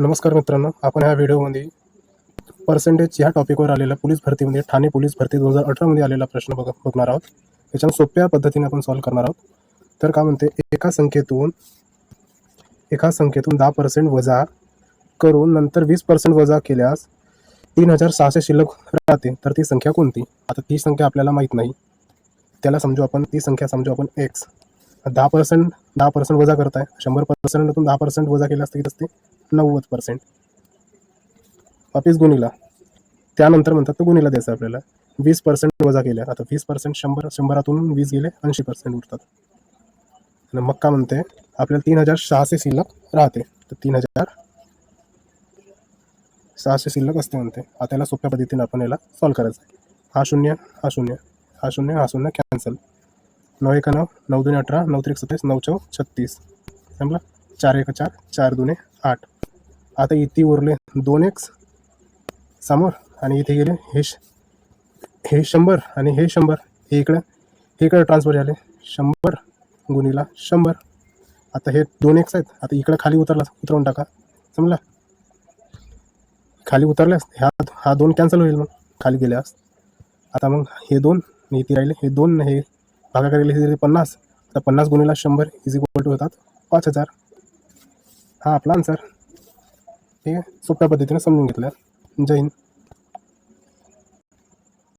नमस्कार मित्रांनो आपण ह्या व्हिडिओमध्ये पर्सेंटेज ह्या टॉपिकवर आलेला पोलीस भरतीमध्ये ठाणे पोलीस भरती दोन हजार अठरामध्ये आलेला प्रश्न बघ बघणार आहोत. याच्यानं सोप्या पद्धतीने आपण सॉल्व्ह करणार आहोत. तर काय म्हणते एका संख्येतून एका संख्येतून दहा पर्सेंट वजा करून नंतर वीस पर्सेंट वजा केल्यास तीन हजार सहाशे शिल्लक राहते. तर ती संख्या कोणती? आता ती संख्या आपल्याला माहीत नाही. त्याला समजू आपण ती संख्या समजू आपण एक्स दहा पर्सेंट दहा पर्सेंट वजा करताय. शंभर पर्सेंटतून दहा पर्सेंट वजा केल्यास किती असते? नव्वद पर्सेंट वापिस गुणीला. त्यानंतर म्हणतात तो गुणीला द्यायचा आपल्याला. वीस पर्सेंट वजा केल्या. आता वीस पर्सेंट शंभर शंभरातून वीस गेले ऐंशी पर्सेंट उरतात. आणि मग का म्हणते? आपल्याला तीन हजार सहाशे शिल्लक राहते. तर तीन हजार सहाशे शिल्लक असते म्हणते. आता याला सोप्या पद्धतीने आपण याला सॉल्व करायचं आहे. हा शून्य हा शून्य हा शून्य हा शून्य कॅन्सल नऊ एक नऊ नऊ दोन अठरा नऊ त्रिक सत्तावीस नऊ चौ छत्तीस. समजा चार एक चार चार दोन आठ. आता इथे उरले दोन एक्स समोर आणि इथे गेले. हे श हे शंभर आणि हे शंभर. हे इकडं हे इकडं ट्रान्सफर झाले. शंभर गुणीला शंभर. आता हे दोन एक्स आहेत. आता इकडं खाली उतरला उतरवून टाका. समजला? खाली उतरल्यास ह्या हा दोन कॅन्सल होईल मग. खाली गेल्यास. आता मग हे दोन आणि इथे राहिले. हे दोन हे भागाकडे गेले. हे पन्नास तर पन्नास गुणीला शंभर इज इक्वल टू होतात पाच हजार. हा आपला आन्सर हे सोप्या पद्धतीने समजून घेतलं जय हिंद.